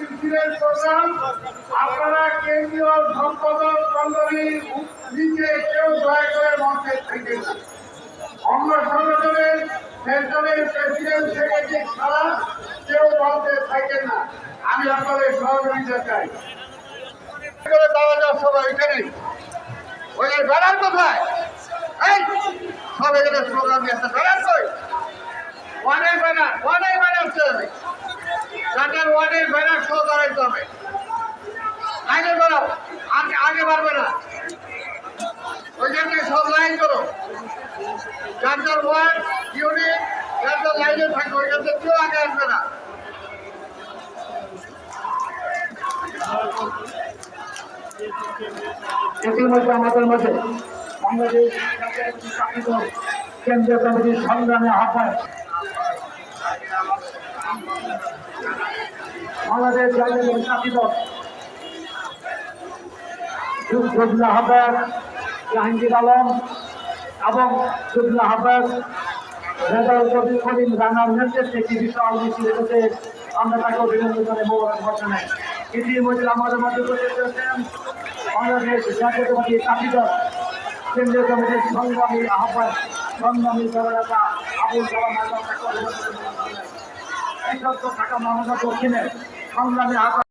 মিছিলের প্রোগ্রাম আপনারা কেন্দ্রীয় সম্পাদক মন্ডলীর নিচে কেউ দয়া করে মঞ্চে থেকে অঙ্গ সংগঠনের সেন্ট্রালের প্রেসিডেন্ট সেক্রেটারি ছাড়া কেউ মঞ্চে থাকে না। আমি আপনাদের সহযোগিতা চাই। করে দেওয়া সবাই, এখানে। ওই ব্যানার কোথায়? এই সব এখানে স্লোগান দিয়েছে ব্যানার কই? ওয়ানের ব্যানার ওয়ানের ব্যানার চলবে ওয়ানের ব্যানার শো করাইতে হবে। আগে করো আগে আগে পারবে না। ওইখান সব লাইন করো। যার যার ওয়ার্ড, ইউনিট, যার যার লাইনে থাকবে ওইখান থেকে কেউ আগে আসবে না। ইতিমধ্যে আমাদের মাঝে কেন্দ্রীয় কমিটির সংগ্রামে আহ্বান বাংলাদেশ জাতীয় দল যুদ্ধ আহ্বায়ক জাহাঙ্গীর আলম এবং যুদ্ধ আহ্বায়ক রেজাউল কবির করিম রানার নেতৃত্বে একটি বিশাল মিছিল এসেছে। আমরা তাকে অভিনন্দন জানাই মোবারক ঘটনা ইতিমধ্যে আমাদের মধ্যে রয়েছেন বাংলাদেশ জাতীয়তাবাদী দল কেন্দ্রীয় কমিটির সংগ্রামী আহ্বায়ক সংগ্রামী দলনেতা আবুল কালাম আজাদ জানাই। ঢাকা মহানগর দক্ষিণের সংগ্রামী আহ্বায়ক